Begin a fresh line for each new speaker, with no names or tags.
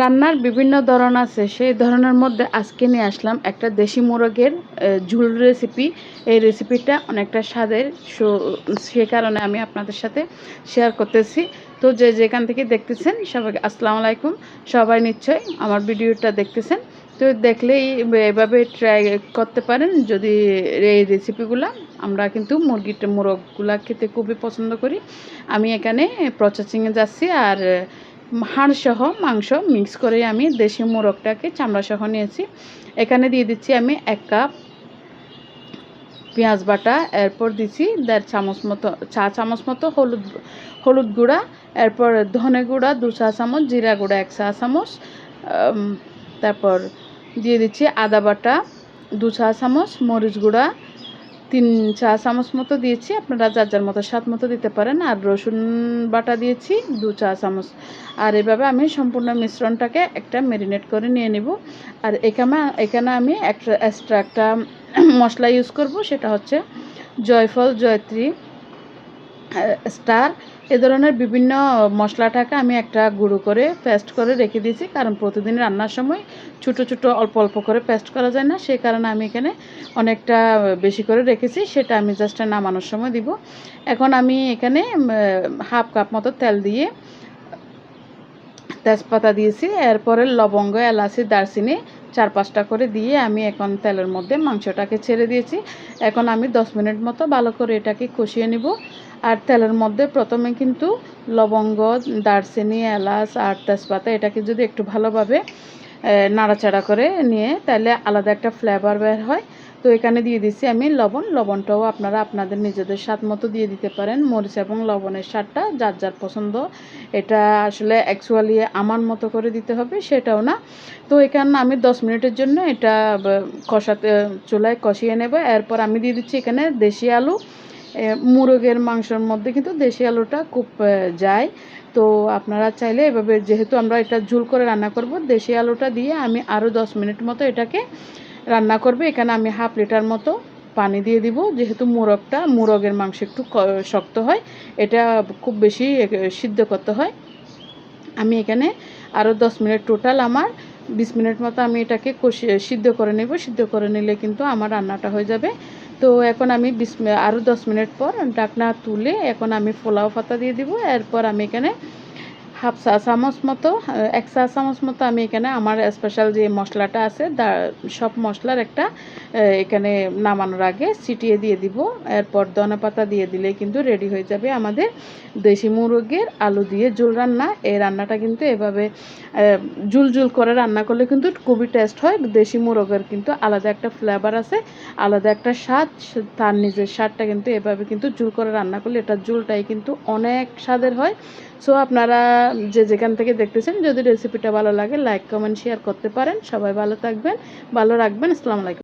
রান্নার বিভিন্ন ধরন আছে। সেই ধরনের মধ্যে আজকে নিয়ে আসলাম একটা দেশি মোরগের ঝুল রেসিপি এই রেসিপিটা অনেকটা স্বাদের। সো কারণে আমি আপনাদের সাথে শেয়ার করতেছি। তো যে যেখান থেকে দেখতেছেন, সবাইকে আসসালামু আলাইকুম। সবাই নিশ্চয়ই আমার ভিডিওটা দেখতেছেন। তো দেখলেই এভাবে ট্রাই করতে পারেন। যদি এই রেসিপিগুলো আমরা কিন্তু মুরগিটা, মোরগগুলা খেতে খুবই পছন্দ করি। আমি এখানে প্রসেসিংয়ে যাচ্ছি আর হাড় সহ মাংস মিক্স করে আমি দেশি মোরগটাকে চামড়া সহ নিয়েছি। এখানে দিয়ে দিচ্ছি আমি এক কাপ পেঁয়াজ বাটা, এরপর দিচ্ছি দেড় চামচ মতো, চা চামচ মতো হলুদ হলুদ গুঁড়া, এরপর ধনে গুঁড়া দু চা চামচ, জিরা গুঁড়া এক চা চামচ তারপর দিয়ে দিচ্ছি আদা বাটা দু চা চামচ, মরিচ গুঁড়া তিন চা চামচ মতো দিয়েছি। আপনারা যার যার মতো স্বাদ মতো দিতে পারেন। আর রসুন বাটা দিয়েছি, দু চা চামচ। আর এভাবে আমি সম্পূর্ণ মিশ্রণটাকে একটা ম্যারিনেট করে নিয়ে নেব। আর এখানে এখানে আমি একটা এক্সট্রা একটা মশলা ইউজ করব, সেটা হচ্ছে জয়ফল, জয়ত্রী। স্টার, এ ধরনের বিভিন্ন মশলাটাকে আমি একটা গুঁড়ো করে পেস্ট করে রেখে দিয়েছি, কারণ প্রতিদিন রান্নার সময় ছোটো ছোটো অল্প অল্প করে পেস্ট করা যায় না সেই কারণে আমি এখানে অনেকটা বেশি করে রেখেছি, সেটা আমি জাস্ট নামানোর সময় দিব। এখন আমি এখানে হাফ কাপ মতো তেল দিয়ে তেজপাতা দিয়েছি, এরপরে লবঙ্গ, এলাচি, দারচিনি চার পাঁচটা করে দিয়ে আমি এখন তেলের মধ্যে মাংসটাকে ছেড়ে দিয়েছি। এখন আমি দশ মিনিট মতো ভালো করে এটাকে কষিয়ে নিব। আর তেলের মধ্যে প্রথমে কিন্তু লবঙ্গ, দারচিনি, এলাচ আর তেজপাতা এটাকে যদি একটু ভালোভাবে নাড়াচাড়া করে নিয়ে তাহলে আলাদা একটা ফ্লেভার বের হয়। তো এখানে দিয়ে দিচ্ছি আমি লবণ। লবণটাও আপনারা আপনাদের নিজেদের স্বাদ মতো দিয়ে দিতে পারেন। মরিচ এবং লবণের স্বাদটা যার যার পছন্দ। এটা আসলে অ্যাকচুয়ালি আমার মতো করে দিতে হবে, সেটাও না। তো এখানে আমি দশ মিনিটের জন্য এটা কষাতে, চুলায় কষিয়ে নেব। এরপর আমি দিয়ে দিচ্ছি এখানে দেশি আলু। মুরগের মাংসের মধ্যে কিন্তু দেশি আলুটা খুব যায়। তো আপনারা চাইলে এভাবে, যেহেতু আমরা এটা ঝুল করে রান্না করব, দেশি আলুটা দিয়ে আমি আরও দশ মিনিট মতো এটাকে রান্না করবে। এখানে আমি হাফ লিটার মতো পানি দিয়ে দিব, যেহেতু মুরগটা, মুরগের মাংস একটু শক্ত হয়, এটা খুব বেশি সিদ্ধ করতে হয়। আমি এখানে আরও দশ মিনিট টোটাল আমার বিশ মিনিট মতো আমি এটাকে কষিয়ে সিদ্ধ করে নেব। সিদ্ধ করে নিলে কিন্তু আমার রান্নাটা হয়ে যাবে। তো এখন আমি বিশ আরও দশ মিনিট পর ডাকনা তুলে এখন আমি পোলাও পাতা দিয়ে দিব। এরপর আমি এখানে হাফ চা চামচ মতো এক চা চামচ মতো আমি এখানে আমার স্পেশাল যে মশলাটা আছে সব মশলার একটা এখানে নামানোর আগে ছিটিয়ে দিয়ে দিব। এরপর ধনে পাতা দিয়ে দিলে কিন্তু রেডি হয়ে যাবে আমাদের দেশি মুরগের আলু দিয়ে ঝোল রান্না। এই রান্নাটা কিন্তু এভাবে আহ, ঝুল ঝুল করে রান্না করলে কিন্তু খুবই টেস্ট হয়। দেশি মুরগের কিন্তু আলাদা একটা ফ্লেভার আছে আলাদা একটা স্বাদ তার নিজের স্বাদটা কিন্তু এভাবে কিন্তু ঝুল করে রান্না করলে এটা ঝুলটাই কিন্তু অনেক স্বাদের হয়। সো আপনারা যে যেখান থেকে দেখতেছেন, যদি রেসিপিটা ভালো লাগে লাইক কমেন্ট শেয়ার করতে পারেন। সবাই ভালো থাকবেন, ভালো রাখবেন। আসসালামু আলাইকুম।